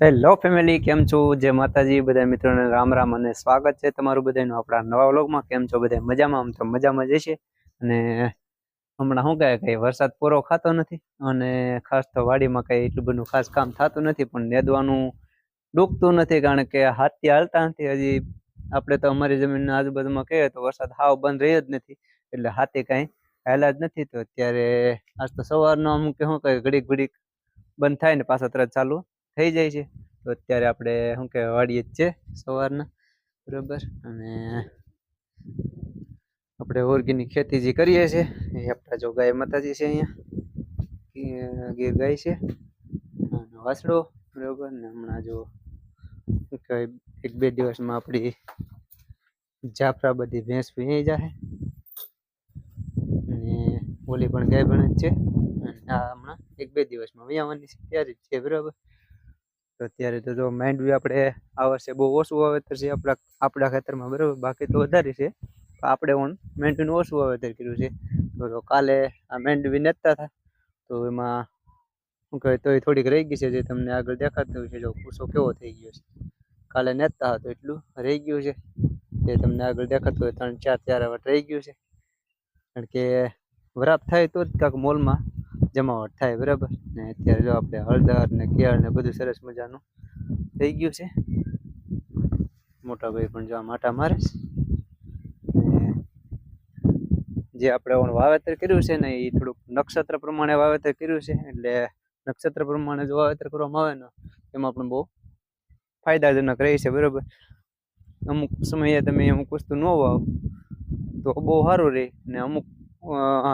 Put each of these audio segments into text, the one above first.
Hello family કેમ છો? જય માતાજી બધા મિત્રોને રામ રામ અને સ્વાગત છે તમારું બધાનું આપણા નવા વ્લોગમાં. કેમ છો બધા મજામાં? આમ તો મજામાં જશે અને હમણાં શું કહે કે વરસાદ પૂરો ખાતો નથી અને ખાસ તો વાડીમાં કંઈ એટલું બધું ખાસ કામ થતું નથી, પણ નેદવાનું ડૂબતું નથી કારણ કે હાથી હાલતા નથી. હજી આપણે તો અમારી જમીનના આજુબાજુમાં કહીએ તો વરસાદ હાવ બંધ રહ્યો જ નથી, એટલે હાથી કાંઈ હાલ્યા જ નથી. તો અત્યારે આજ તો સવારનો અમુક, શું કહે ઘડીક ઘડીક બંધ થાય ને પાછા તરત ચાલુ. થઈ જાય છે. તો અત્યારે આપણે શું કે વાડીએ જ છે સવારના, બરોબર? અને આપણે ઓર્ગેનિક ખેતી જે કરીએ છીએ. એ આપણા જો ગાય માતાજી છે અહીંયા. ગીર ગાય છે. વાસડો બરોબર? ને હમણાં જો એક બે દિવસમાં આપણી જાફરા બધી ભેંસ ભીંઈ જાય અને ઓલી પણ ગાય ભણે જ છે. અને આ હમણાં એક બે દિવસમાં વ્યાવાની છે, ત્યારે જ છે, બરાબર? તો અત્યારે તો જો માંડવી આપણે આ વર્ષે બહુ ઓછું વાવેતર છે, આપણા આપણા ખેતરમાં બરાબર, બાકી તો વધારે છે. પણ આપણે પણ માંડવીનું ઓછું વાવેતર કર્યું છે. તો તો કાલે આ માંડવી નેતા હતા. તો એમાં શું કહેવાય એ થોડીક રહી ગઈ છે જે તમને આગળ દેખાતું હોય છે. જો પૂછો કેવો થઈ ગયો છે? કાલે નેતા હતો એટલું રહી ગયું છે. જે તમને આગળ દેખાતું હોય, ત્રણ ચાર ચાર વટ રહી ગયું છે. કારણ કે વરાપ થાય તો જ કાંક મોલમાં. જમાવટ થાય બરાબર? ને અત્યારે જો આપણે હળદર ને કેળ ને બધું સરસ મજાનું થઈ ગયું છે. મોટા ભાઈ પણ જો માટા મારે જે આપણે વાવેતર કર્યું છે ને એ થોડુંક નક્ષત્ર પ્રમાણે વાવેતર કર્યું છે, એટલે નક્ષત્ર પ્રમાણે જો વાવેતર કરવામાં આવે ને, એમાં પણ બહુ ફાયદાજનક રહે છે બરાબર. અમુક સમયે તમે અમુક વસ્તુ ન વાવો, તો બહુ સારું રહે ને અમુક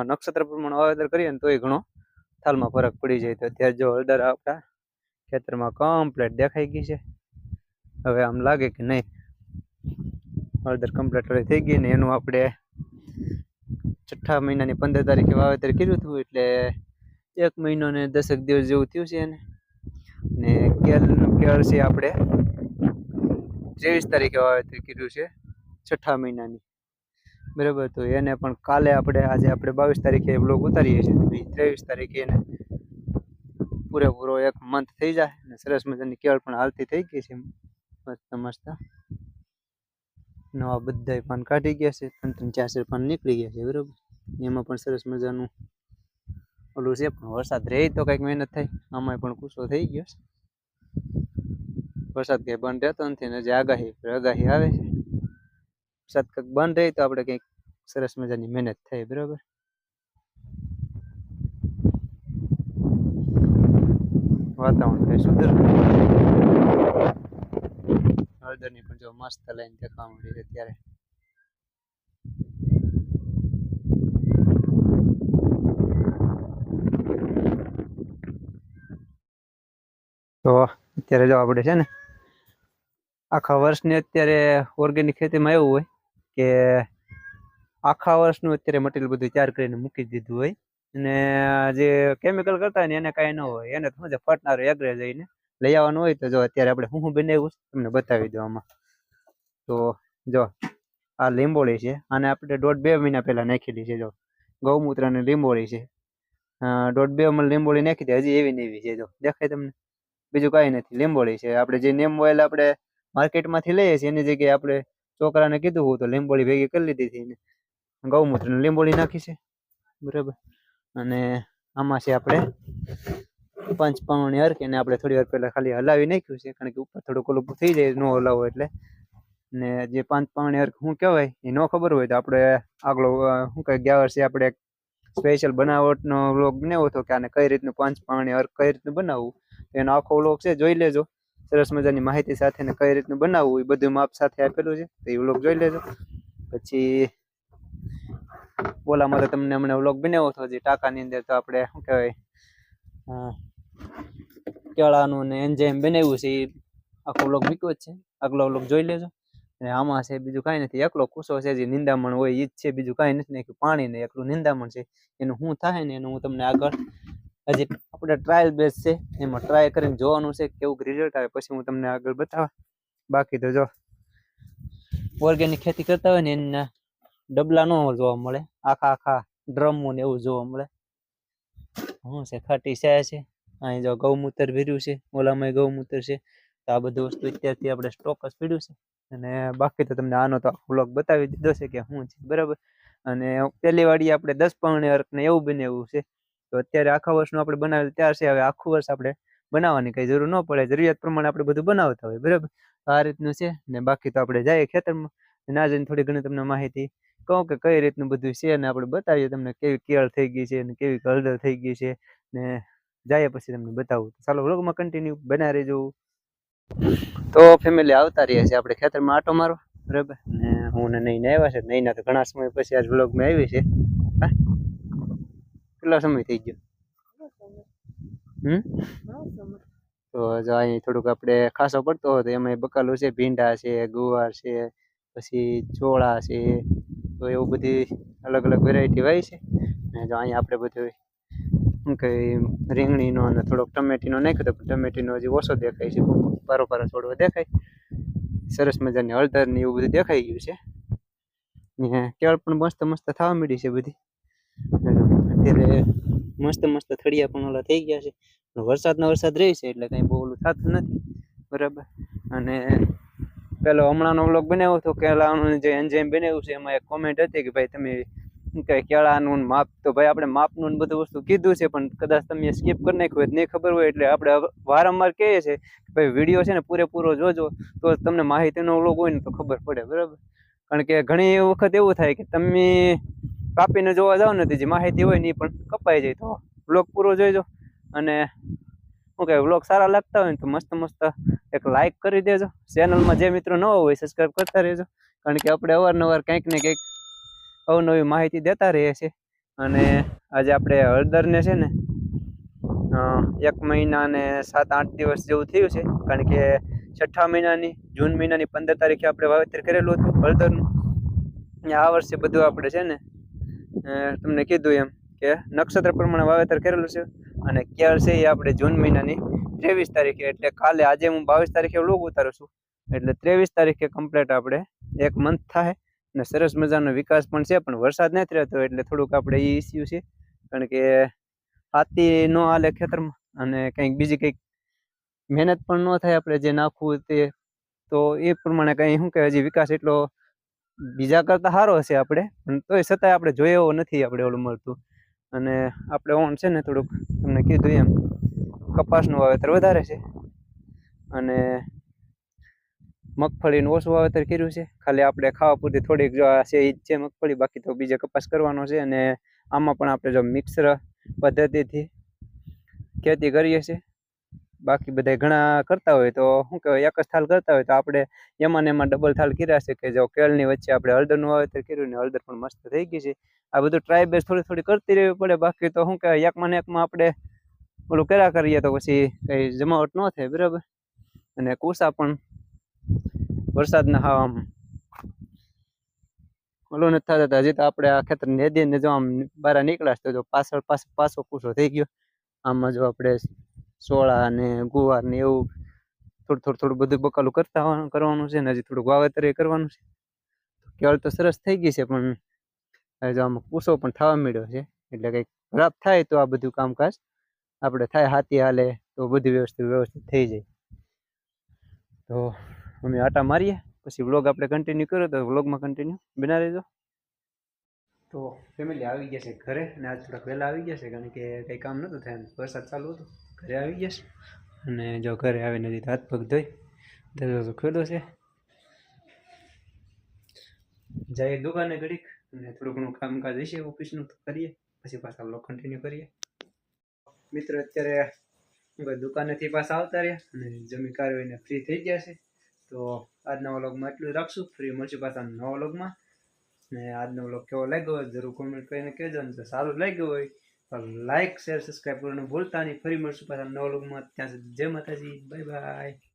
નક્ષત્ર પ્રમાણે વાવેતર કરીએ ને તોય ઘણો થાલમાં ફરક પડી જાય તો અત્યારે જો હળદર આપણા ખેતરમાં કમ્પ્લેટ દેખાઈ ગઈ છે. હવે આમ લાગે કે નહીં. હળદર કમ્પ્લેટ થઈ ગઈ ને એનું આપણે છઠ્ઠા મહિનાની પંદર તારીખે વાવેતર કર્યું હતું એટલે એક મહિનો ને દસેક દિવસ જેવું થયું છે એને. ને કેળ કેળ છે આપણે ત્રેવીસ તારીખે વાવેતર કર્યું છે છઠ્ઠા મહિનાની. બરાબર, તો એને પણ કાલે આપણે, આજે આપણે બાવીસ તારીખે બ્લોગ ઉતારીએ છીએ. ત્રેવીસ તારીખે એને પૂરેપૂરો એક મંથ થઈ જાય અને સરસ મજાની કેળ પણ હાલતી થઈ ગઈ છે. મસ્ત મસ્ત. નવા બધાય પાન કાઢી ગયા છે. ત્રણ ત્રણ ચાર પાન નીકળી ગયા છે, બરાબર. એમાં પણ સરસ મજાનું ઓલું છે, પણ વરસાદ રહે તો કંઈક મહેનત થાય. આમાંય પણ કૂસો થઈ ગયો છે. વરસાદ કંઈ બંધ રહેતો નથી અને જે આગાહી આગાહી આવે છે. વરસાદ કંઈક બંધ રહે તો આપણે કંઈક સરસ મજાની મહેનત થાય, બરાબર? વાતાવરણ કઈ સુધર હળદરની પણ જો મસ્ત લાઈન દેખાવા મળી છે ત્યારે તો અત્યારે જો આપણે છે ને, આખા વર્ષની અત્યારે ઓર્ગેનિક ખેતીમાં એવું હોય કે આખા વર્ષનું અત્યારે મટીરિયલ બધું તૈયાર કરીને મૂકી દીધું હોય. અને જે કેમિકલ કરતા હોય ને એને કાંઈ ન હોય. એને શું છે, ફટનારો એગ્રે જઈને લઈ આવવાનું હોય તો જો અત્યારે આપણે હું શું બનાવ્યું તમને બતાવી દો આમાં. તો જો, આ લીંબોળી છે. અને આપણે દોઢ બે મહિના પહેલા નાખેલી છે જો. ગૌમૂત્ર અને લીંબોળી છે. દોઢ બે મણ લીંબોળી નાખી દે, હજી એવી નેવી છે જો. દેખાય તમને? બીજું કાંઈ નથી. લીંબોળી છે. આપણે જે નેમ ઓઇલ આપણે માર્કેટમાંથી લઈએ છીએ. એની જગ્યાએ આપણે છોકરાને કીધું હું તો લીંબોળી ભેગી કરી લીધી હતી ગૌમૂત્ર લીંબોળી નાખી છે. બરાબર. અને આમાં છે આપણે પંચ પાવણી હરખી ને આપણે થોડી વાર પહેલાં ખાલી હલાવી નાખ્યું છે કારણ કે ઉપર થોડુંક ઓલું થઈ જાય ન હલાવો એટલે. ને જે પાંચ પાવણી અર્ક શું કહેવાય એ ન ખબર હોય તો આપણે આગલો અ, શું કહે ગયા વર્ષે આપણે સ્પેશિયલ બનાવટનો વ્લોગ બનાવ્યો હતો કે આને કઈ રીતનું પાંચ પાવણી અર્ક કઈ રીતનું બનાવવું. એનો આખો વ્લોગ છે જોઈ લેજો. સરસ મજાની માહિતી સાથે કઈ રીતનું બનાવવું એ બધું માપ સાથે આપેલું છે, તો એ વ્લોગ જોઈ લેજો. પછી ઓલામાં તો તમને હમણાં વ્લોગ બનાવ્યો હતો, જે ટાંકાની અંદર તો આપણે શું કહેવાય કેળાનું ને એન્જાઇમ બનાવ્યું છે, એ આખો વ્લોગ મૂક્યો જ છે. આગલો વ્લોગ જોઈ લેજો. અને આમાં છે બીજું કાંઈ નથી, એકલો કુસો છે, જે નિંદામણ હોય એ જ છે, બીજું કાંઈ નથી નાખ્યું. પાણી ને એકલું નિંદામણ છે, એનું શું થાય ને એનું હું તમને આગળ હજી આપણે ટ્રાયલ બેઝ છે, એમાં ટ્રાય કરીને જોવાનું છે કેવું રિઝલ્ટ આવે, પછી હું તમને આગળ બતાવા. બાકી તો જો ઓર્ગેનિક ખેતી કરતા હોય ને એના ડબલા ન જોવા મળે. આખા આખા ડ્રમો ને એવું જોવા મળે. શું છે, ખાટી સાયા છે. અહીં જો ગૌમૂત્ર ભીર્યું છે ઓલામાં ગૌમૂત્ર છે. તો આ બધું વસ્તુ અત્યારથી આપણે સ્ટોક જ પીડ્યું છે. અને બાકી તો તમને આનો તો વ્લોગ બતાવી દીધો છે કે શું છે, બરાબર? અને પહેલી વાડી આપણે દસ પાવણી અર્ક ને એવું બનાવ્યું છે. તો અત્યારે આખા વર્ષનું આપણે બનાવેલું ત્યાર છે, હવે આખું વર્ષ આપણે બનાવવાની કઈ જરૂર ન પડે. જરૂરિયાત પ્રમાણે આપણે બધું બનાવતા હોય બરાબર? આ રીતનું છે, ને બાકી તો આપણે જઈએ ખેતરમાં. ના જઈને થોડી ઘણી તમને માહિતી કહું કે કઈ રીતનું બધું છે અને આપણે બતાવીએ તમને કેવી કેળ થઈ ગઈ છે અને કેવી હળદર થઈ ગઈ છે, ને જાય પછી તમને બતાવું. ચાલો વ્લોગમાં કન્ટિન્યુ બના રહેજો. તો ફેમિલી આવતા રહીએ છીએ આપણે ખેતરમાં આટો મારો બરાબર? ને હું ને નહીં આવ્યા છે નહીં તો ઘણા સમય પછી આજ વ્લોગમાં આવી છે. હા? કેટલો સમય થઈ ગયો? હમ? તો જો અહીં થોડુંક આપણે ખાસો પડતો હોય તો એમાં બકાલું છે, ભીંડા છે, ગુવાર છે, પછી ચોળા છે, તો એવું બધી અલગ અલગ વેરાયટી વાય છે. ને જો અહીંયા આપણે બધું શું કહે રીંગણીનો અને થોડોક ટમેટીનો નાખ્યો તો ટમેટીનો હજી ઓછો દેખાય છે, પારો પારો થોડો દેખાય. સરસ મજાની હળદર ને એવું બધું દેખાઈ ગયું છે. ને કેળ પણ મસ્ત મસ્ત થવા માંડી છે બધી. અત્યારે મસ્ત મસ્ત થળિયા પણ ઓલા થઈ ગયા છે. વરસાદનો વરસાદ રહે છે એટલે કંઈ બહુ ઓલું થતું નથી. બરાબર? અને પેલો હમણાંનો વ્લોગ બનાવ્યો હતો કેળાનું જે એન્જાઇમ બનાવ્યું છે, એમાં એક કોમેન્ટ હતી કે ભાઈ તમે શું કેળાનું માપ, તો ભાઈ આપણે માપનું બધું વસ્તુ કીધું છે, પણ કદાચ તમે સ્કીપ કરી નાખ્યું હોય નહીં ખબર હોય એટલે આપણે વારંવાર કહીએ છીએ કે ભાઈ વીડિયો છે ને પૂરેપૂરો જોજો, તો તમને માહિતીનો વ્લોગ હોય ને તો ખબર પડે. બરાબર? કારણ કે ઘણી વખત એવું થાય કે તમે કાપીને જોવા જાવ ને જે માહિતી હોય ને એ પણ કપાઈ જાય તો બ્લોગ પૂરો જોઈજો. અને શું કહે બ્લોગ સારા લાગતા હોય ને તો મસ્ત મસ્ત એક લાઇક કરી દેજો. ચેનલમાં જે મિત્રો ન હોય સબસ્ક્રાઈબ કરતા રહેજો. કારણ કે આપણે અવારનવાર કંઈક ને કંઈક અવનવી માહિતી દેતા રહીએ છીએ. અને આજે આપણે હળદરને છે ને એક મહિના ને સાત આઠ દિવસ જેવું થયું છે. કારણ કે છઠ્ઠા મહિનાની, જૂન મહિનાની પંદર તારીખે આપણે વાવેતર કરેલું હતું હળદરનું. આ વર્ષે બધું આપણે છે ને તમને કીધું એમ કે નક્ષત્ર પ્રમાણે વાવેતર કરેલું છે અને ક્યાર છે એ આપણે જૂન મહિનાની ત્રેવીસ તારીખે. એટલે કાલે આજે હું બાવીસ તારીખે લોગ ઉતારું છું. એટલે ત્રેવીસ તારીખે કમ્પ્લીટ આપણે એક મંથ થાય અને સરસ મજાનો વિકાસ પણ છે, પણ વરસાદ નથી રહેતો એટલે થોડુંક આપણે એ ઇસ્યુ છે. કારણ કે હાથી ન હાલે ખેતરમાં અને કંઈક બીજી કંઈક મહેનત પણ ન થાય આપણે જે નાખવું તે. તો એ પ્રમાણે કંઈ શું કે હજી વિકાસ એટલો બીજા કરતાં સારો હશે આપણે. તોય છતાંય આપણે જોઈએ એવો નથી આપણે ઓલું મળતું. અને આપણે ઓન છે ને થોડુંક, તમને કીધું એમ, કપાસનું વાવેતર વધારે છે. અને મગફળીનું ઓછું વાવેતર કર્યું છે. ખાલી આપણે ખાવા પૂરતી થોડીક જો છે એ જ છે મગફળી, બાકી તો બીજે કપાસ કરવાનો છે. અને આમાં પણ આપણે જો મિક્સર પદ્ધતિથી ખેતી કરીએ છીએ. બાકી બધા ઘણા કરતા હોય તો શું કહેવાય, એક જ થાલ કરતા હોય તો આપણે એમાં ને એમાં ડબલ થાલ કર્યા છે કે જો કેળની વચ્ચે આપણે હળદરનું વાવેતર કર્યું ને હળદર પણ મસ્ત થઈ ગઈ છે. આ બધું ટ્રાય બેસ થોડી થોડી કરતી રહેવી પડે. બાકી તો શું કહેવાય, એકમાં ને એકમાં આપણે ઓલું કર્યા કરીએ તો પછી કંઈ જમાવટ ન થાય, બરાબર? અને કુસા પણ વરસાદના આમ ઓલું નથી થતા હજી તો આપણે આ ખેતર નેદી ને જો આમ બહાર નીકળાશ તો જો પાછળ પાછો પાછો કુસો થઈ ગયો. આમાં જો આપણે સોળા ને ગુવાર ને એવું થોડું થોડું થોડું બધું બકાલું કરતા કરવાનું છે ને હજી થોડુંક વાવેતર એ કરવાનું છે. કેળ તો સરસ થઈ ગઈ છે પણ જો આમાં કૂસો પણ થવા મળ્યો છે. એટલે કંઈક ખરાબ થાય તો આ બધું કામકાજ આપણે થાય હાથી હાલે તો બધી વ્યવસ્થિત વ્યવસ્થિત થઈ જાય. તો અમે આટા મારીએ, પછી વ્લોગ આપણે કન્ટિન્યુ કર્યો તો વ્લોગમાં કન્ટિન્યુ બના લેજો તો ફેમિલી આવી ગયા છે ઘરે અને આજ થોડાક વહેલા આવી ગયા છે કારણ કે કંઈ કામ નહોતું થાય વરસાદ ચાલુ હતો. ઘરે આવી છે. અને જો ઘરે આવીને હજી તો હાથ પગ ધોઈ, દરવાજો ખોલ્યો છે. જઈએ દુકાને ઘડીક અને થોડું ઘણું કામકાજ હશે ઓફિસનું તો કરીએ, પછી પાછા વ્લોગ કન્ટિન્યુ કરીએ. મિત્રો અત્યારે દુકાનેથી પાછા આવતા રહ્યા અને જમી કારવીને ફ્રી થઈ ગયા છે. તો આજના વ્લોગમાં એટલું રાખશું. ફ્રી મળશું પાછા નવા વ્લોગમાં ને આજનો વ્લોગ કેવો લાગ્યો હોય જરૂર કોમેન્ટ કરીને કહેજો. ને જો સારું લાગ્યું હોય લાઈક શેર સબસ્ક્રાઈબ કરવાનું ભૂલતા નહીં. ફરી મળશું પાછા નવા વ્લોગમાં ત્યાં સુધી જય માતાજી. Bye bye